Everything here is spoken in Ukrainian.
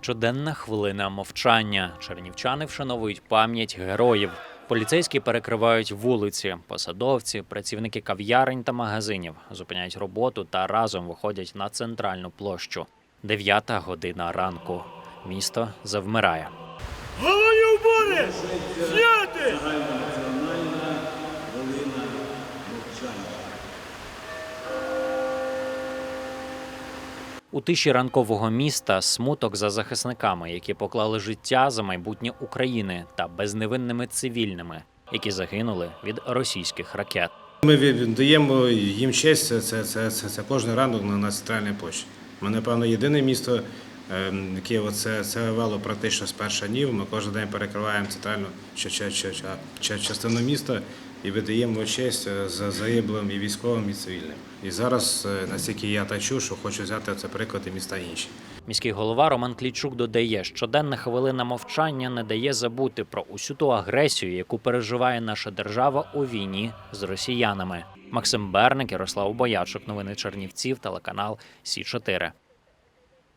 Щоденна хвилина мовчання. Чернівчани вшановують пам'ять героїв. Поліцейські перекривають вулиці, посадовці, працівники кав'ярень та магазинів зупиняють роботу та разом виходять на центральну площу. Дев'ята година ранку. Місто завмирає. У тиші ранкового міста смуток за захисниками, які поклали життя за майбутнє України та безневинними цивільними, які загинули від російських ракет. Ми віддаємо їм честь, це, це, це, це, це кожен ранок на, центральній площі. Ми, напевно, єдине місто, ем, яке оце, це вело практично з перших днів. Ми кожен день перекриваємо центральну ча- ча- ча- ча- ча- частину міста і видаємо честь е, за загиблим і військовим, і цивільним. І зараз, е, наскільки я та чув, що хочу взяти це приклад і міста інші. Міський голова Роман Клічук додає, щоденна хвилина мовчання не дає забути про усю ту агресію, яку переживає наша держава у війні з росіянами. Максим Берник, Ярослав Боячук, новини Чернівців, телеканал Сі 4